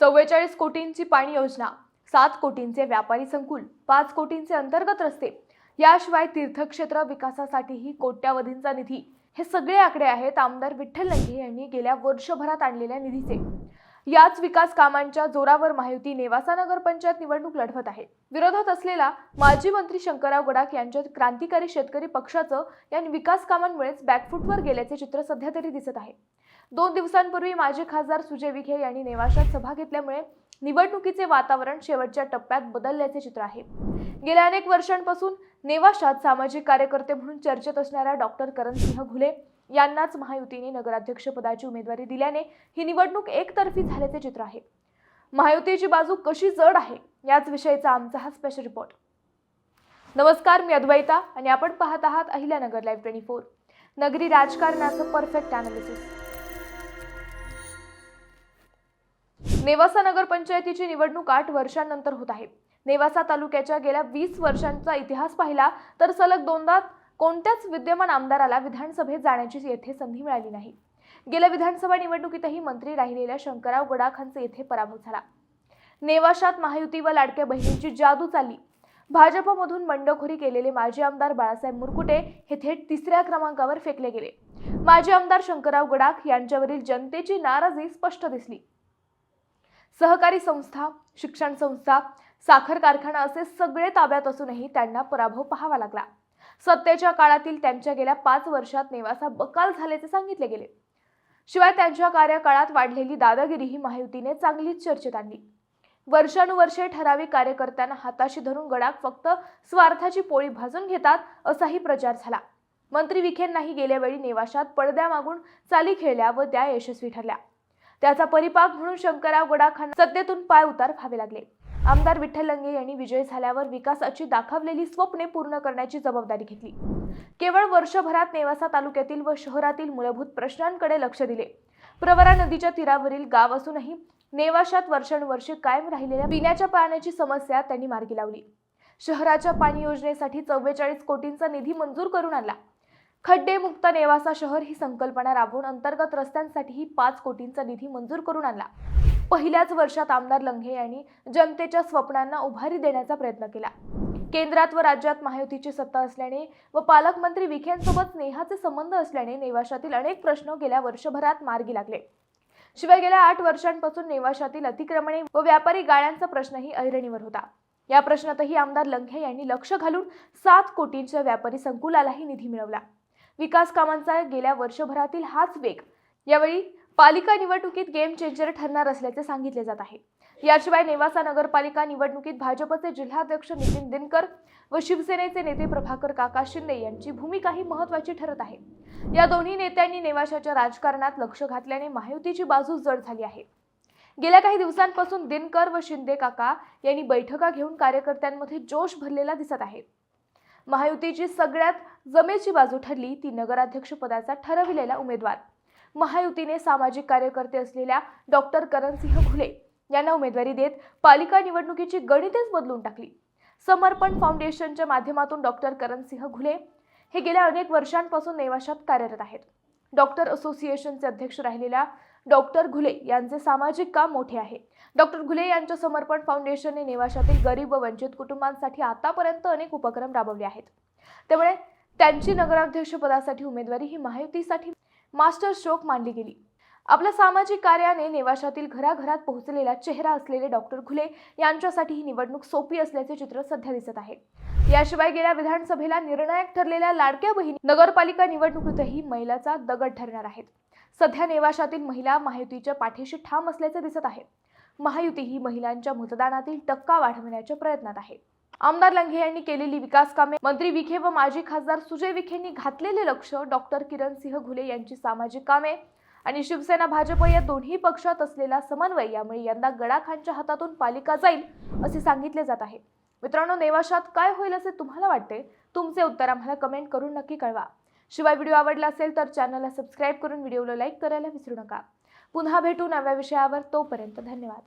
चव्वेचाळीस कोटींची पाणी योजना सात कोटींचे व्यापारी संकुल पाच कोटींचे अंतर्गत रस्ते याशिवाय तीर्थक्षेत्र विकासासाठीही कोट्यावधींचा निधी. हे सगळे आकडे आहेत आमदार विठ्ठल लंघे यांनी गेल्या वर्षभरात आणलेल्या निधीचे. याच विकास कामांच्या जोरावर महायुती नेवासा नगर पंचायत निवडणूक लढवत आहे. विरोधात असलेला माजी मंत्री शंकरराव गडाख यांच्या क्रांतिकारी शेतकरी पक्षाचं या विकास कामांमुळेच बॅकफुटवर गेल्याचे चित्र सध्या तरी दिसत आहे. दोन दिवसांपूर्वी माजी खासदार सुजय विखे यांनी नेवाशात सभा घेतल्यामुळे निवडणुकीचे वातावरण शेवटच्या टप्प्यात बदलल्याचे चित्र आहे. गेल्या अनेक वर्षांपासून नेवाशात सामाजिक कार्यकर्ते म्हणून चर्चेत असणाऱ्या डॉक्टर करणसिंह घुले यांनाच महायुतीने नगराध्यक्षपदाची उमेदवारी दिल्याने ही निवडणूक एकतर्फी झाल्याचे चित्र आहे. महायुतीची बाजू कशी जड आहे याच विषयीचा आमचा हा स्पेशल रिपोर्ट नमस्कार मी अद्वैता आणि आपण पाहत आहात अहिल्यानगर लाईव्ह ट्वेंटी फोर नगरी राजकारणाचं परफेक्ट अनालिसिस नेवासा नगरपंचायतीची निवडणूक आठ वर्षांनंतर होत आहे. नेवासा तालुक्याच्या गेल्या वीस वर्षांचा इतिहास पाहिला तर सलग दोनदा कोणत्याच विद्यमान आमदाराला विधानसभेत जाण्याची येथे संधी मिळाली नाही. गेल्या विधानसभा निवडणुकीतही मंत्री राहिलेल्या शंकरराव गडाखांचे येथे पराभव झाला. नेवाशात महायुती व लाडक्या बहिणींची जादू चालली. भाजपमधून बंडखोरी केलेले माजी आमदार बाळासाहेब मुरकुटे हे थेट तिसऱ्या क्रमांकावर फेकले गेले. माजी आमदार शंकरराव गडाख यांच्यावरील जनतेची नाराजी स्पष्ट दिसली. सहकारी संस्था शिक्षण संस्था साखर कारखाना असे सगळे ताब्यात असूनही त्यांना पराभव पाहावा लागला. सत्तेच्या काळातील त्यांच्या गेल्या पाच वर्षात नेवासा बकाल झाल्याचे सांगितले गेले. शिवाय त्यांच्या कार्यकाळात वाढलेली दादागिरी ही महायुतीने चांगलीच चर्चेत आणली. वर्षानुवर्षे ठराविक कार्यकर्त्यांना हाताशी धरून गडाक फक्त स्वार्थाची पोळी भाजून घेतात असाही प्रचार झाला. मंत्री विखेंनाही गेल्या वेळी नेवाशात पडद्यामागून चाली खेळल्या व त्या यशस्वी ठरल्या. त्याचा परिपाक म्हणून शंकरराव गडाखांना सत्तेतून पाय उतार व्हावे लागले. आमदार विठ्ठल लंगे यांनी विजय झाल्यावर विकासाची दाखवलेली स्वप्ने पूर्ण करण्याची जबाबदारी घेतली. केवळ वर्षभरात नेवासा तालुक्यातील व शहरातील मूलभूत प्रश्नांकडे लक्ष दिले. प्रवरा नदीच्या तीरावरील गाव असूनही नेवाशात वर्षानुवर्षे कायम राहिलेल्या पिण्याच्या पाण्याची समस्या त्यांनी मार्गी लावली. शहराच्या पाणी योजनेसाठी चव्वेचाळीस कोटींचा निधी मंजूर करून आणला. खड्डेमुक्त नेवासा शहर ही संकल्पना राबवून अंतर्गत रस्त्यांसाठीही पाच कोटींचा निधी मंजूर करून आणला. पहिल्याच वर्षात आमदार लंघे यांनी जनतेच्या स्वप्नांना उभारी देण्याचा प्रयत्न केला. केंद्रात व राज्यात महायुतीची सत्ता असल्याने व पालकमंत्री विखेंसोबत स्नेहाचे संबंध असल्याने नेवाशातील अनेक प्रश्न गेल्या वर्षभरात मार्गी लागले. शिवाय गेल्या आठ वर्षांपासून नेवाशातील अतिक्रमणे व व्यापारी गाळ्यांचा प्रश्नही ऐरणीवर होता. या प्रश्नातही आमदार लंघे यांनी लक्ष घालून सात कोटींच्या व्यापारी संकुलालाही निधी मिळवला. विकास कामांचा गेल्या वर्षभरातील हाच वेग. यावेळी पालिका निवडणुकीत गेम चेंजर ठरणार असल्याचे सांगितले जात आहे. याशिवाय नेवासा नगरपालिका निवडणुकीत भाजपचे जिल्हाध्यक्ष नितीन दिनकर व शिवसेनेचे नेते प्रभाकर काका शिंदे यांची भूमिकाही महत्वाची ठरत आहे. या दोन्ही नेत्यांनी नेवाशाच्या राजकारणात लक्ष घातल्याने महायुतीची बाजू जड झाली आहे. गेल्या काही दिवसांपासून दिनकर व शिंदे काका यांनी बैठका घेऊन कार्यकर्त्यांमध्ये जोश भरलेला दिसत आहे. महायुतीची सगळ्यात जमेची बाजू ठरली ती नगराध्यक्षपदाचा ठरविलेला उमेदवार. महायुतीने सामाजिक कार्यकर्ते असलेल्या डॉक्टर करणसिंह घुले यांना उमेदवारी देत पालिका निवडणुकीची गणितेच बदलून टाकली. समर्पण फाउंडेशनच्या माध्यमातून डॉक्टर करणसिंह घुले हे गेल्या अनेक वर्षांपासून नेवाशात कार्यरत आहेत. डॉक्टर असोसिएशनचे अध्यक्ष राहिलेल्या डॉक्टर घुले यांचे सामाजिक काम मोठे आहे. डॉक्टर घुले यांच्या समर्पण फाउंडेशनने नेवाशातील गरीब व वंचित कुटुंबांसाठी आतापर्यंत अनेक उपक्रम राबवले आहेत. त्यामुळे त्यांची नगराध्यक्षपदासाठी उमेदवारी ही महायुतीसाठी मास्टर स्ट्रोक मानली गेली. आपल्या सामाजिक कार्याने नेवाशातील घराघरात पोहोचलेला चेहरा असलेले डॉक्टर घुले यांच्यासाठी ही निवडणूक सोपी असल्याचे चित्र सध्या दिसत आहे. याशिवाय गेल्या विधानसभेला निर्णायक ठरलेल्या लाडक्या बहिणी नगरपालिका निवडणुकीतही महिलाचा दगड ठरणार आहेत. सध्या नेवाशातील महिला महायुतीच्या पाठीशी ठाम असल्याचे दिसत आहे. महायुती ही महिलांच्या मतदानातील टक्का वाढवण्याच्या प्रयत्नात आहे. आमदार लंघे यांनी केलेली विकास कामे मंत्री विखे व माजी खासदार सुजय विखेंनी घातलेले लक्ष डॉक्टर किरण सिंह घुले यांची सामाजिक कामे आणि शिवसेना भाजप या दोन्ही पक्षात असलेला समन्वय यामुळे यंदा गडाखांच्या हातातून पालिका जाईल असे सांगितले जात आहे. मित्रांनो नेवाशात काय होईल असे तुम्हाला वाटते? तुमचे उत्तर आम्हाला कमेंट करून नक्की कळवा. शिवाय व्हिडिओ आवडला असेल तर चॅनलला सबस्क्राईब करून व्हिडिओला लाईक करायला विसरू नका. पुन्हा भेटू नव्या विषयावर तोपर्यंत धन्यवाद.